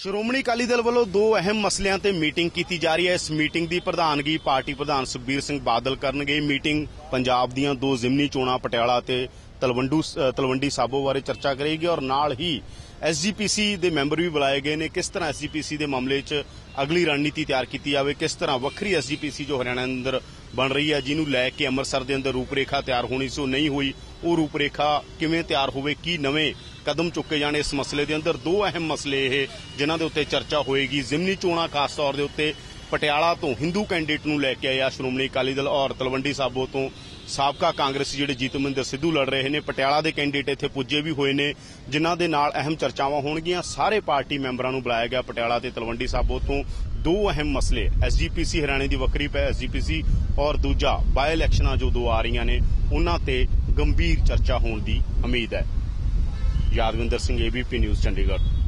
ਸ਼੍ਰੋਮਣੀ ਅਕਾਲੀ ਦਲ ਵੱਲੋਂ ਦੋ ਅਹਿਮ ਮਸਲਿਆਂ ਤੇ ਮੀਟਿੰਗ ਕੀਤੀ ਜਾ ਰਹੀ ਹੈ। ਇਸ ਮੀਟਿੰਗ ਦੀ ਪ੍ਰਧਾਨਗੀ ਪਾਰਟੀ ਪ੍ਰਧਾਨ ਸੁਖਬੀਰ ਸਿੰਘ ਬਾਦਲ ਕਰਨਗੇ। ਮੀਟਿੰਗ ਪੰਜਾਬ ਦੀਆਂ ਦੋ ਜ਼ਿਮਨੀ ਚੋਣਾਂ, ਪਟਿਆਲਾ ਤੇ ਤਲਵੰਡੂ ਤਲਵੰਡੀ ਸਾਬੋ ਬਾਰੇ ਚਰਚਾ ਕਰੇਗੀ ਔਰ ਨਾਲ ਹੀ ਐਸਜੀਪੀਸੀ ਦੇ ਮੈਂਬਰ ਵੀ ਬੁਲਾਏ ਗਏ ਨੇ। ਕਿਸ ਤਰ੍ਹਾਂ ਐਸਜੀਪੀਸੀ ਦੇ ਮਾਮਲੇ 'ਚ ਅਗਲੀ ਰਣਨੀਤੀ ਤਿਆਰ ਕੀਤੀ ਜਾਵੇ? ਕਿਸ ਤਰ੍ਹਾਂ ਵੱਖਰੀ ਐਸਜੀਪੀਸੀ ਜੋ ਹਰਿਆਣਾ ਅੰਦਰ ਬਣ ਰਹੀ ਹੈ, ਜਿਹਨੂੰ ਲੈ ਕੇ ਅੰਮ੍ਰਿਤਸਰ ਦੇ ਅੰਦਰ ਰੂਪਰੇਖਾ ਤਿਆਰ ਹੋਣੀ ਸੋ ਨਹੀਂ ਹੋਈ। ਉਹ ਰੂਪਰੇਖਾ ਕਿਵੇਂ ਤਿਆਰ ਹੋਵੇ, ਕੀ ਨਵੇਂ ਕਦਮ ਚੁੱਕੇ ਜਾਣ ਇਸ ਮਸਲੇ ਦੇ ਅੰਦਰ। ਦੋ ਅਹਿਮ ਮਸਲੇ ਇਹ, ਜਿਨ੍ਹਾਂ ਦੇ ਉੱਤੇ ਚਰਚਾ ਹੋਏਗੀ। ਜ਼ਿਮਨੀ ਚੋਣਾਂ ਖਾਸ ਤੌਰ ਦੇ ਉੱਤੇ ਪਟਿਆਲਾ ਤੋਂ ਹਿੰਦੂ ਕੈਂਡੀਡੇਟ ਨੂੰ ਲੈ ਕੇ ਆਇਆ ਸ਼੍ਰੋਮਣੀ ਅਕਾਲੀ ਦਲ ਔਰ ਤਲਵੰਡੀ ਸਾਬੋ ਤੋਂ ਸਾਬਕਾ ਕਾਂਗਰਸੀ ਜਿਹੜੇ ਜੀਤਮਿੰਦਰ ਸਿੱਧੂ ਲੜ ਰਹੇ ਨੇ। ਪਟਿਆਲਾ ਦੇ ਕੈਂਡੀਡੇਟ ਇੱਥੇ ਪੁੱਜੇ ਵੀ ਹੋਏ ਨੇ, ਜਿਨ੍ਹਾਂ ਦੇ ਨਾਲ ਅਹਿਮ ਚਰਚਾਵਾਂ ਹੋਣਗੀਆਂ। ਸਾਰੇ ਪਾਰਟੀ ਮੈਂਬਰਾਂ ਨੂੰ ਬੁਲਾਇਆ ਗਿਆ ਪਟਿਆਲਾ ਤੇ ਤਲਵੰਡੀ ਸਾਬੋ ਤੋਂ। ਦੋ ਅਹਿਮ ਮਸਲੇ, ਐਸਜੀਪੀਸੀ ਹਰਿਆਣੇ ਦੀ ਵੱਖਰੀ ਪੈ ਐਸਜੀਪੀਸੀ ਔਰ ਦੂਜਾ ਬਾਈ ਇਲੈਕਸ਼ਨਾਂ ਜੋ ਦੋ ਆ ਰਹੀਆਂ ਨੇ, ਉਹਨਾਂ ਤੇ ਗੰਭੀਰ ਚਰਚਾ ਹੋਣ ਦੀ ਉਮੀਦ ਹੈ। Yadvinder Singh ABP news Chandigarh.